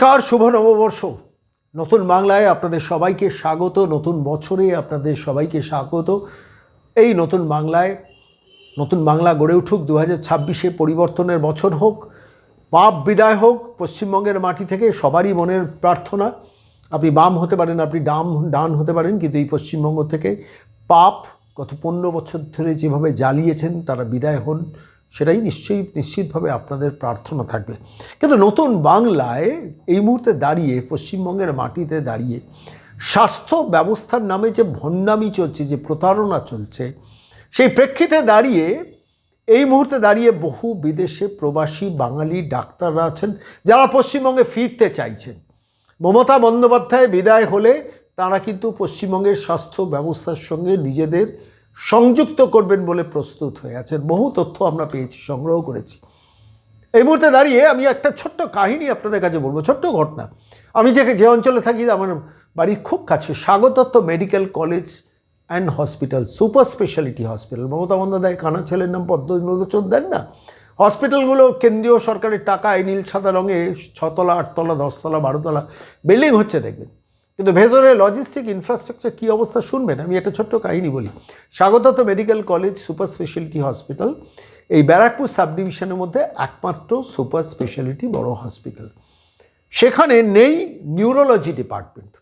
নমস্কার, শুভ নববর্ষ। নতুন বাংলায় আপনাদের সবাইকে স্বাগত, নতুন বছরে আপনাদের সবাইকে স্বাগত। এই নতুন বাংলায়, নতুন বাংলা গড়ে উঠুক দু হাজার ছাব্বিশে পরিবর্তনের বছর হোক, পাপ বিদায় হোক, পশ্চিমবঙ্গের মাটি থেকে সবারই মনের প্রার্থনা। আপনি বাম হতে পারেন, আপনি ডাম, ডান হতে পারেন, কিন্তু এই পশ্চিমবঙ্গ থেকে পাপ গত পনেরো বছর ধরে যেভাবে জ্বালিয়েছেন, তারা বিদায় হন। সেটাই নিশ্চয়ই নিশ্চিতভাবে আপনাদের প্রার্থনা থাকবে। কিন্তু নতুন বাংলায় এই মুহূর্তে দাঁড়িয়ে, পশ্চিমবঙ্গের মাটিতে দাঁড়িয়ে স্বাস্থ্য ব্যবস্থার নামে যে ভণ্ডামি চলছে, যে প্রতারণা চলছে, সেই প্রেক্ষিতে দাঁড়িয়ে এই মুহূর্তে দাঁড়িয়ে বহু বিদেশে প্রবাসী বাঙালি ডাক্তাররা আছেন যারা পশ্চিমবঙ্গে ফিরতে চাইছেন। মমতা বন্দ্যোপাধ্যায় বিদায় হলে তারা কিন্তু পশ্চিমবঙ্গের স্বাস্থ্য ব্যবস্থার সঙ্গে নিজেদের সংযুক্ত করবেন বলে প্রস্তুত হয়ে আছেন। বহু তথ্য আমরা পেয়েছি সংগ্রহ করেছি। এই মুহূর্তে দাঁড়িয়ে আমি একটা ছোট্ট কাহিনী আপনাদের কাছে বলব, ছোট্ট ঘটনা। আমি যে যে অঞ্চলে থাকি, আমার বাড়ির খুব কাছে স্বাগতত্ব medical college and hospital, super speciality hospital. Mamata Bandyopadhyay, কানা ছেলের নাম পদ্মলোচন দেন না? হসপিটালগুলো কেন্দ্রীয় সরকারের টাকা, এই নীল সাদা রঙে ছতলা, আটতলা, দশতলা, বারোতলা, বিল্ডিং হচ্ছে, দেখবেন। কিন্তু ভেতরে লজিস্টিক ইনফ্রাস্ট্রাকচার কী অবস্থা শুনবেন? আমি একটা ছোট্ট কাহিনী বলি। স্বাগতত medical college super speciality hospital এই ব্যারাকপুর সাব ডিভিশনের মধ্যে একমাত্র সুপার স্পেশালিটি বড় হসপিটাল সেখানে নেই নিউরোলজি ডিপার্টমেন্ট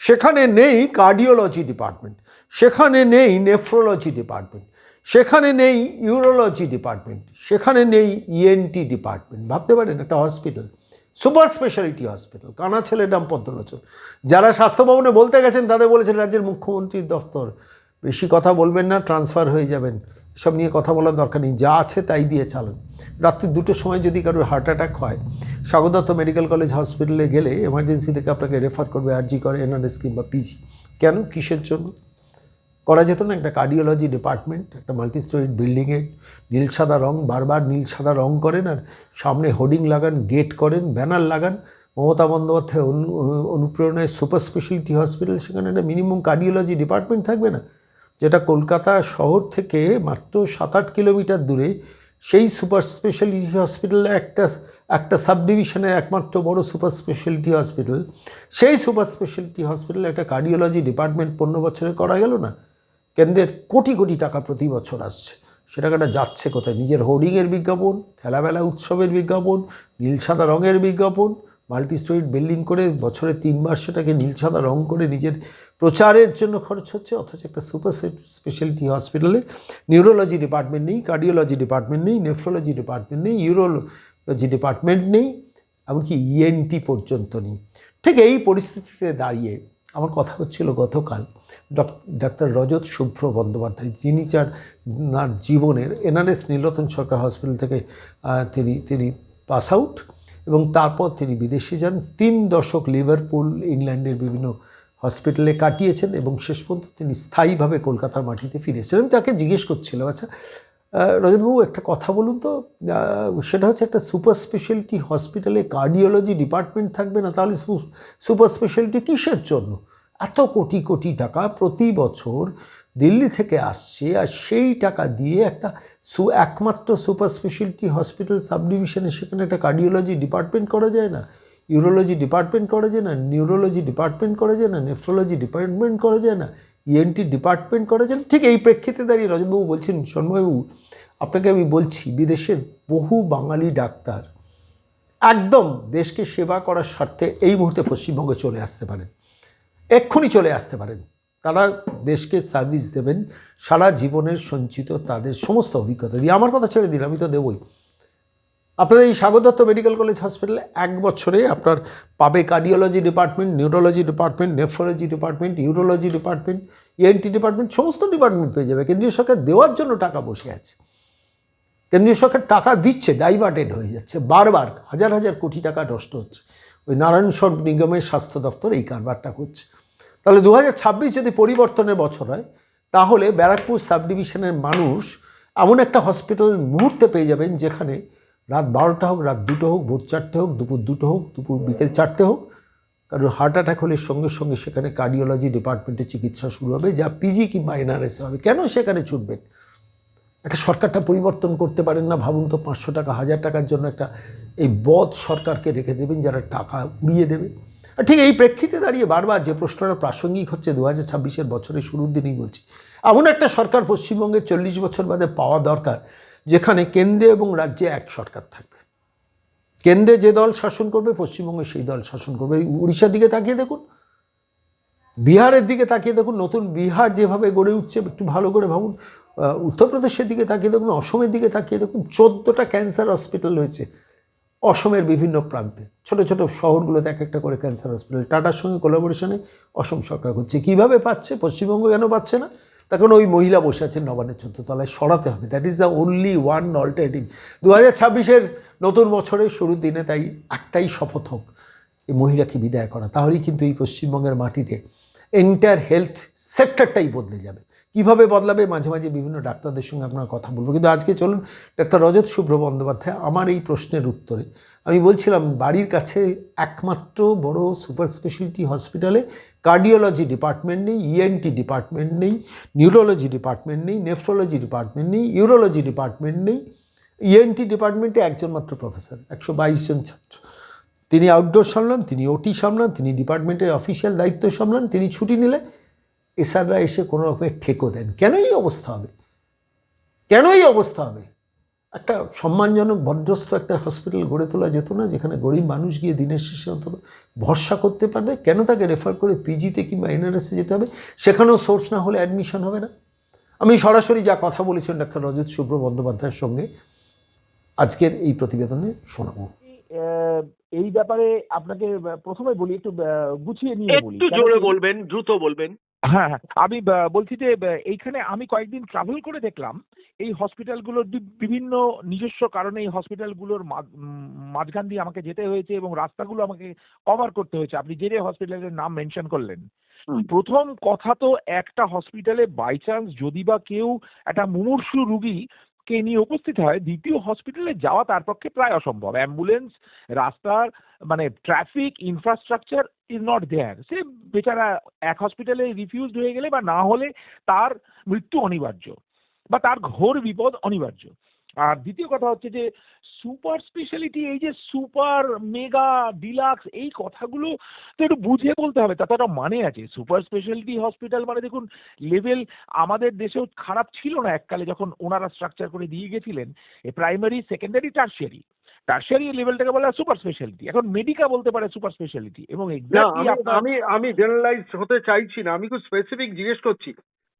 সেখানে নেই কার্ডিওলজি ডিপার্টমেন্ট সেখানে নেই নেফ্রোলজি ডিপার্টমেন্ট সেখানে নেই ইউরোলজি ডিপার্টমেন্ট সেখানে নেই ইএনটি ডিপার্টমেন্ট ভাবতে পারেন, একটা হসপিটাল সুপার স্পেশালিটি হসপিটাল, কানা ছেলের নাম পদ্মলোচন। যারা স্বাস্থ্য ভবনে বলতে গেছেন, তাদের বলেছেন, রাজ্যের মুখ্যমন্ত্রীর দফতর, বেশি কথা বলবেন না ট্রান্সফার হয়ে যাবেন। সব নিয়ে কথা বলার দরকার নেই, যা আছে তাই দিয়ে চালান। রাত্রি দুটোর সময় যদি কারোর হার্ট অ্যাটাক হয় স্বাগতত্ব মেডিকেল কলেজ হসপিটালে গেলে এমার্জেন্সি থেকে আপনাকে রেফার করবে আরজি করে এনআরএস কিংবা পিজি কেন? কিসের জন্য? করা যেত না, একটা কার্ডিওলজি ডিপার্টমেন্ট একটা মাল্টি স্টোরিড বিল্ডিংয়ে নীল সাদা রং, বারবার নীল সাদা রং করেন আর সামনে হোর্ডিং লাগান গেট করেন ব্যানার লাগান। মমতা বন্দ্যোপাধ্যায় অনু, অনুপ্রেরণায় সুপার স্পেশালিটি হসপিটাল সেখানে একটা মিনিমাম কার্ডিওলজি ডিপার্টমেন্ট থাকবে না, যেটা কলকাতা শহর থেকে মাত্র সাত আট কিলোমিটার দূরে, সেই সুপার স্পেশালিটি হসপিটালে একটা একটা সাব ডিভিশনের একমাত্র বড় সুপার স্পেশালিটি হসপিটাল সেই সুপার স্পেশালিটি হসপিটালে একটা কার্ডিওলজি ডিপার্টমেন্ট পনেরো বছরে করা গেল না। কেন্দ্রের কোটি কোটি টাকা প্রতি বছর আসছে। সে টাকাটা যাচ্ছে কোথায়? নিজের হোর্ডিংয়ের বিজ্ঞাপন খেলাবেলা উৎসবের বিজ্ঞাপন, নীল সাদা রঙের বিজ্ঞাপন মাল্টি স্টোরিড বিল্ডিং করে বছরে তিনবার সেটাকে নীল সাদা রং করে নিজের প্রচারের জন্য খরচ হচ্ছে, অথচ একটা সুপার স্পেশালিটি হসপিটালে নিউরোলজি ডিপার্টমেন্ট নেই কার্ডিওলজি ডিপার্টমেন্ট নেই নেফ্রোলজি ডিপার্টমেন্ট নেই ইউরোলজি ডিপার্টমেন্ট নেই, এমনকি ইএনটি পর্যন্ত নেই। ঠিক এই পরিস্থিতিতে দাঁড়িয়ে আমার কথা হচ্ছিল গতকাল ডাক্তার রজত শুভ্র বন্দ্যোপাধ্যায়, যিনি চার নার জীবনের এনআরএস নীলরতন সরকার হসপিটাল থেকে তিনি তিনি পাস আউট এবং তারপর তিনি বিদেশে যান। তিন দশক লিভারপুল ইংল্যান্ডের বিভিন্ন হসপিটালে কাটিয়েছেন এবং শেষ পর্যন্ত তিনি স্থায়ীভাবে কলকাতার মাটিতে ফিরেছেন। আমি তাকে জিজ্ঞেস করছিলাম আচ্ছা রজতবাবু, একটা কথা বলুন তো সেটা হচ্ছে একটা সুপার স্পেশালিটি হসপিটালে কার্ডিওলজি ডিপার্টমেন্ট থাকবে না, তাহলে সুপার স্পেশালিটি কিসের জন্য? এত কোটি কোটি টাকা প্রতি বছর দিল্লি থেকে আসছে আর সেই টাকা দিয়ে একটা সু, একমাত্র সুপার স্পেশালিটি হসপিটাল সাব ডিভিশনে সেখানে একটা কার্ডিওলজি ডিপার্টমেন্ট করা যায় না, ইউরোলজি ডিপার্টমেন্ট করা যায় না, নিউরোলজি ডিপার্টমেন্ট করা যায় না, নেফ্রোলজি ডিপার্টমেন্ট করা যায় না, ইএনটি ডিপার্টমেন্ট করা যায় না। ঠিক এই প্রেক্ষিতে দাঁড়িয়ে রজতবাবু বলছেন, সন্ময়বাবু, আপনাকে আমি বলছি, বিদেশের বহু বাঙালি ডাক্তার একদম দেশকে সেবা করার স্বার্থে এই মুহূর্তে পশ্চিমবঙ্গে চলে আসতে পারেন। এক্ষুনি চলে আসতে পারেন। তারা দেশকে সার্ভিস দেবেন, সারা জীবনের সঞ্চিত তাদের সমস্ত অভিজ্ঞতা। দিয়ে আমার কথা ছেড়ে দিন, আমি তো দেবই। আপনাদের এই স্বাগতত্ব মেডিকেল কলেজ হসপিটালে এক বছরে আপনার পাবে cardiology department, neurology department, nephrology department, urology department ENT department, সমস্ত ডিপার্টমেন্ট পেয়ে যাবে। কেন্দ্রীয় সরকার দেওয়ার জন্য টাকা বসে আছে। কেন্দ্রীয় সরকার টাকা দিচ্ছে, ডাইভার্টেড হয়ে যাচ্ছে। বারবার হাজার হাজার কোটি টাকা নষ্ট হচ্ছে। ওই নারায়ণ সর্ব নিগমের স্বাস্থ্য দপ্তর এই কারবারটা করছে। তাহলে দু হাজার ছাব্বিশ যদি পরিবর্তনের বছর হয়, তাহলে ব্যারাকপুর সাব ডিভিশনের মানুষ এমন একটা হসপিটাল মুহূর্তে পেয়ে যাবেন যেখানে রাত বারোটা হোক, রাত দুটো হোক, ভোর চারটে হোক, দুপুর দুটো হোক, দুপুর বিকেল চারটে হোক, কারণ হার্ট অ্যাটাক হলে সঙ্গে সঙ্গে সেখানে কার্ডিওলজি ডিপার্টমেন্টে চিকিৎসা শুরু হবে, যা পিজি কিংবা এনআরএসে হবে। কেন সেখানে ছুটবেন? একটা সরকারটা পরিবর্তন করতে পারেন না, ভাবুন তো পাঁচশো টাকা, হাজার টাকার জন্য একটা এই বদ সরকারকে রেখে দেবেন, যারা টাকা উড়িয়ে দেবে। আর ঠিক এই প্রেক্ষিতে দাঁড়িয়ে বারবার যে প্রশ্নটা প্রাসঙ্গিক হচ্ছে দু হাজার ছাব্বিশের বছরের শুরুর দিনই বলছি, এমন একটা সরকার পশ্চিমবঙ্গে চল্লিশ বছর বাদে পাওয়া দরকার, যেখানে কেন্দ্রে এবং রাজ্যে এক সরকার থাকবে। কেন্দ্রে যে দল শাসন করবে, পশ্চিমবঙ্গে সেই দল শাসন করবে। উড়িষ্যার দিকে তাকিয়ে দেখুন, বিহারের দিকে তাকিয়ে দেখুন, নতুন বিহার যেভাবে গড়ে উঠছে, একটু ভালো করে ভাবুন উত্তরপ্রদেশের দিকে তাকিয়ে দেখুন, অসমের দিকে তাকিয়ে দেখুন, চোদ্দোটা ক্যান্সার হসপিটাল রয়েছে অসমের বিভিন্ন প্রান্তে। ছোট ছোট শহরগুলোতে এক একটা করে ক্যান্সার হসপিটাল। টাটার সঙ্গে কোলাবোরেশনে অসম সরকার করছে কীভাবে পাচ্ছে, পশ্চিমবঙ্গ কেন পাচ্ছে না? তার কারণ ওই মহিলা বসে আছেন নবান্নের চোদ্দ তলায় সরাতে হবে। That is the only one alternative দু হাজার ছাব্বিশের নতুন বছরের শুরুর দিনে তাই একটাই শপথ হোক এই মহিলাকে বিদায় করা। তাহলেই কিন্তু এই পশ্চিমবঙ্গের মাটিতে এন্টায়ার হেলথ সেক্টরটাই বদলে যাবে। কীভাবে বদলাবে? মাঝে মাঝে বিভিন্ন ডাক্তারদের সঙ্গে আপনার কথা বলব। কিন্তু আজকে চলুন, ডাক্তার রজত শুভ্র বন্দ্যোপাধ্যায় আমার এই প্রশ্নের উত্তরে। আমি বলছিলাম, বাড়ির কাছে একমাত্র বড় সুপার স্পেশালিটি হসপিটালে কার্ডিওলজি ডিপার্টমেন্ট নেই ইএনটি ডিপার্টমেন্ট নেই, নিউরোলজি ডিপার্টমেন্ট নেই, নেফ্রোলজি ডিপার্টমেন্ট নেই, ইউরোলজি ডিপার্টমেন্ট নেই। ইএনটি ডিপার্টমেন্টে একজন মাত্র প্রফেসর, একশো বাইশ জন ছাত্র। তিনি আউটডোর সামলান, তিনি ওটি সামলান, তিনি ডিপার্টমেন্টের অফিসিয়াল দায়িত্ব সামলান, তিনি ছুটি নিলে এসআররা এসে কোনো রকমের ঠেকো দেন। কেন এই অবস্থা হবে? কেন এই অবস্থা হবে? একটা সম্মানজনক ভদ্রস্থ একটা হসপিটাল গড়ে তোলা যেত না যেখানে গরিব মানুষ গিয়ে দিনের শেষে অন্তত ভরসা করতে পারবে? কেন তাকে রেফার করে পিজিতে কিংবা এনআরএসে যেতে হবে? সেখানেও সোর্স না হলে অ্যাডমিশন হবে না। আমি সরাসরি যা কথা বলেছিলাম ডাক্তার রজত শুভ্র বন্দ্যোপাধ্যায়ের সঙ্গে আজকের এই প্রতিবেদনে শোনাবো। আহ, এই ব্যাপারে আপনাকে প্রথমে বলি একটু গুছিয়ে নিয়ে বলি। একটু জোরে বলবেন দ্রুত বলবেন। হ্যাঁ হ্যাঁ। আমি বলছি যে এইখানে আমি কয়েকদিন ট্রাভেল করে দেখলাম। এই হসপিটালগুলোর বিভিন্ন নিজস্ব কারণে এই হসপিটালগুলোর মাঝখান দিয়ে আমাকে যেতে হয়েছে এবং রাস্তাগুলো আমাকে কভার করতে হয়েছে। আপনি যে যে হসপিটালের নাম মেনশন করলেন প্রথম কথা তো একটা হসপিটালে বাই চান্স যদি বা কেউ একটা মুমূর্ষু রুগী কে নিয়ে উপস্থিত হয় দ্বিতীয় হসপিটালে যাওয়া তার পক্ষে প্রায় অসম্ভব। অ্যাম্বুলেন্স রাস্তার মানে traffic infrastructure is not there সে বেচারা এক হসপিটালে রিফিউজড হয়ে গেলে বা না হলে তার মৃত্যু অনিবার্য বা তার ঘোর বিপদ অনিবার্য। আর দ্বিতীয় কথা হচ্ছে যে সুপার স্পেশালিটি এই যে সুপার মেগা ডিলাক্স এই কথাগুলো তো একটু বুঝে বলতে হবে। তাতে একটা মানে আছে। সুপার স্পেশালিটি হসপিটাল মানে দেখুন লেভেল আমাদের দেশেও খারাপ ছিল না এককালে যখন ওনারা স্ট্রাকচার করে দিয়ে গেছিলেন। প্রাইমারি সেকেন্ডারি টার্সিয়ারি টার্সিয়ারি লেভেলটাকে বলা সুপার স্পেশালিটি এখন মেডিকা বলতে পারে সুপার স্পেশালিটি এবং আমি আমি জেনারেলাইজ হতে চাইছি না আমি খুব স্পেসিফিক জিজ্ঞেস করছি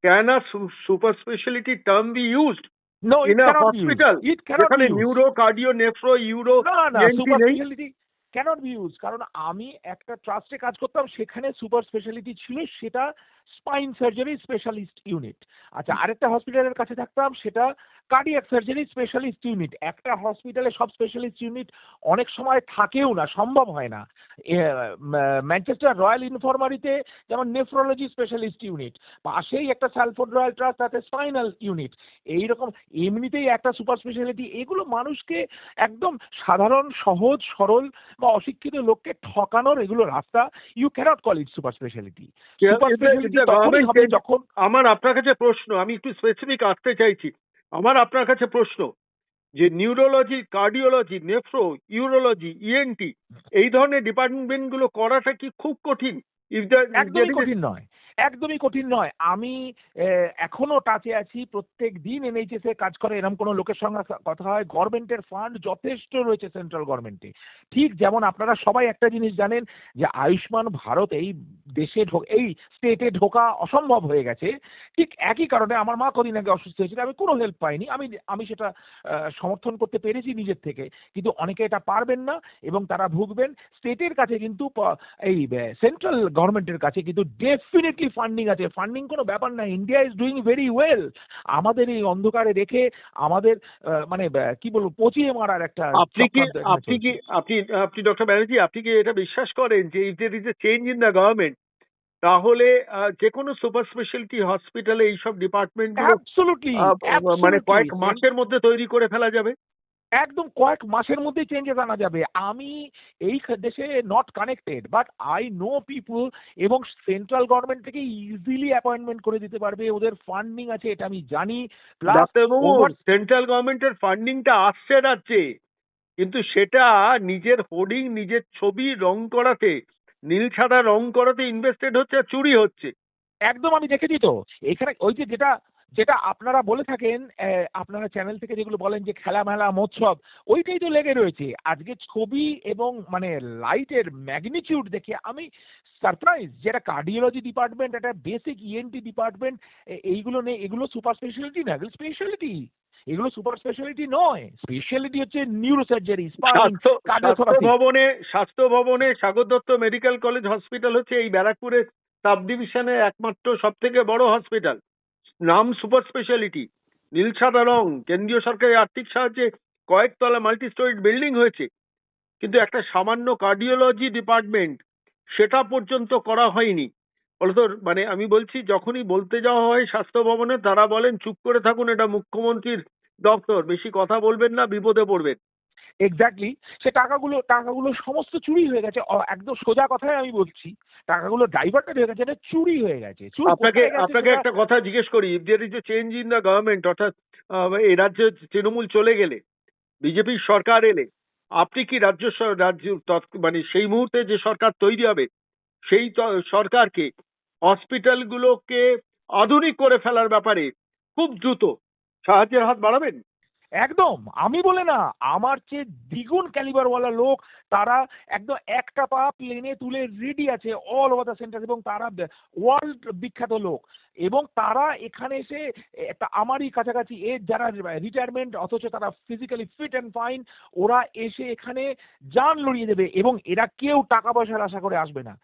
can a super speciality term be used It cannot যেখানে be used. Neuro cardio nephro uro না না super speciality cannot be use কারণ আমি একটা ট্রাস্টে কাজ করতাম সেখানে সুপার স্পেশালিটি ছিল সেটা স্পাইন সার্জারি স্পেশালিস্ট ইউনিট। আচ্ছা আরেকটা হসপিটালের কাছে থাকতাম সেটা কার্ডিয়াক সার্জারি স্পেশালিস্ট ইউনিট। একটা হসপিটালে সব স্পেশালিস্ট ইউনিট অনেক সময় থাকেও না সম্ভব হয় না। ম্যানচেস্টার রয়্যাল ইনফরমারিতে যেমন নেফ্রোলজি স্পেশালিস্ট ইউনিট পাশেই একটা স্যালফোর্ড রয়্যাল ট্রাস্ট তাতে স্পাইনাল ইউনিট। এইরকম এমনিতেই একটা সুপার স্পেশালিটি এগুলো মানুষকে একদম সাধারণ সহজ সরল বা অশিক্ষিত লোককে ঠকানোর এগুলো রাস্তা you cannot call it super speciality super speciality যখন আমার আপনার কাছে প্রশ্ন আমি একটু স্পেসিফিক আসতে চাইছি আমার আপনার কাছে প্রশ্ন যে neurology cardiology nephro urology ENT এই ধরনের ডিপার্টমেন্টগুলো করাটা কি খুব কঠিন? ইফ একদমই কঠিন নয়। একদমই কঠিন নয়। আমি এখনও টাচে আছি, প্রত্যেক দিন এনএইচএস এ কাজ করে এরকম কোনো লোকের সঙ্গে কথা হয়। গভর্নমেন্টের ফান্ড যথেষ্ট রয়েছে সেন্ট্রাল গভর্নমেন্টে। ঠিক যেমন আপনারা সবাই একটা জিনিস জানেন, যে আয়ুষ্মান ভারত এই দেশে এই স্টেটে ঢোকা অসম্ভব হয়ে গেছে। ঠিক একই কারণে আমার মা কদিন আগে অসুস্থ হয়েছিল, আমি কোনো হেল্প পাইনি। আমি আমি সেটা সমর্থন করতে পেরেছি নিজের থেকে। কিন্তু অনেকে এটা পারবেন না এবং তারা ভুগবেন। স্টেটের কাছে কিন্তু এই সেন্ট্রাল গভর্নমেন্টের কাছে কিন্তু ডেফিনেটলি ফান্ডিং আছে। ফান্ডিং কোনো ব্যাপার না। India is doing very well আমাদের এই অন্ধকারে রেখে আমাদের মানে কি বলব পচিয়ে মারার একটা আপনি কি আপনি কি আপনি আপনি ডক্টর ব্যানার্জি আপনি কি এটা বিশ্বাস করেন যে if there is a change in the government তাহলে যে কোনো সুপার স্পেশালিটি হসপিটালে এইসব ডিপার্টমেন্ট মানে কয়েক মাসের মধ্যে তৈরি করে ফেলা যাবে? একদম কয়েক মাসের মধ্যেই চেঞ্জেস আনা যাবে। আমি এই দেশে not connected but I know people এবং সেন্ট্রাল গভর্নমেন্ট থেকে ইজিলি অ্যাপয়েন্টমেন্ট করে দিতে পারবে। ওদের ফান্ডিং আছে এটা আমি জানি। প্লাস সেন্ট্রাল গভর্নমেন্টের ফান্ডিংটা আসছে রাজ্যে। কিন্তু সেটা নিজের হোর্ডিং নিজের ছবি রং করাতে নীল সাদা রং করাতে ইনভেস্টেড হচ্ছে আর চুরি হচ্ছে। একদম আমি দেখেছি তো। এখানে ওই যে যেটা যেটা আপনারা বলে থাকেন আপনারা চ্যানেল থেকে যেগুলো বলেন যে খেলা মেলা মহোৎসব ওইটাই তো লেগে রয়েছে। আজকে ছবি এবং মানে লাইটের ম্যাগনিটিউড দেখে আমি সারপ্রাইজ যেটা কার্ডিওলজি ডিপার্টমেন্ট একটা বেসিক ইএনটি ডিপার্টমেন্ট এইগুলো নেই এগুলো সুপার স্পেশালিটি না এগুলো স্পেশালিটি এগুলো সুপার স্পেশালিটি নয়। স্পেশালিটি হচ্ছে নিউরোসার্জারি স্পাইন কার্ডিওথোরাসি ভবনে স্বাস্থ্য ভবনে Sagar Dutta Medical College Hospital হচ্ছে এই ব্যারাকপুরের সাব ডিভিশনে একমাত্র সব থেকে বড় হসপিটাল নাম সুপার স্পেশালিটি। নীল, সাদা রং। কেন্দ্রীয় সরকারের আর্থিক সাহায্যে কয়েকতলা মাল্টি স্টোরিড বিল্ডিং হয়েছে। কিন্তু একটা সামান্য কার্ডিওলজি ডিপার্টমেন্ট সেটা পর্যন্ত করা হয়নি। ফলত মানে আমি বলছি, যখনই বলতে যাওয়া হয় স্বাস্থ্য ভবনে, তারা বলেন, চুপ করে থাকুন, এটা মুখ্যমন্ত্রীর দপ্তর। বেশি কথা বলবেন না, বিপদে পড়বেন। এক্স্যাক্টলি সে টাকাগুলো টাকাগুলো সমস্ত চুরি হয়ে গেছে। একদম সোজা কথাই আমি বলছি। টাকাগুলো ডাইভার্টেড হয়ে গেছে এটা চুরি হয়ে গেছে। আপনাকে আপনাকে একটা কথা জিজ্ঞেস করি। If there is a change in the government অর্থাৎ এই রাজ্যে তৃণমূল চলে গেলে বিজেপির সরকার এলে আপনি কি রাজ্য রাজ্য তৎ- মানে সেই মুহূর্তে যে সরকার তৈরি হবে সেই সরকারকে হসপিটালগুলোকে আধুনিক করে ফেলার ব্যাপারে খুব দ্রুত সাহায্যের হাত বাড়াবেন? একদম, আমি বলে না, আমার চেয়ে দ্বিগুণ ক্যালিবারওয়ালা লোক, তারা একদম একটা পা প্লেনে তুলে রেডি আছে অল ওভার দ্য সেন্টার এবং তারা ওয়ার্ল্ড বিখ্যাত লোক। এবং তারা এখানে এসে একটা আমারই কাছাকাছি এজ যারা রিটায়ারমেন্ট অথচ তারা ফিজিক্যালি ফিট অ্যান্ড ফাইন ওরা এসে এখানে জান লড়িয়ে দেবে এবং এরা কেউ টাকা পয়সার আশা করে আসবে না।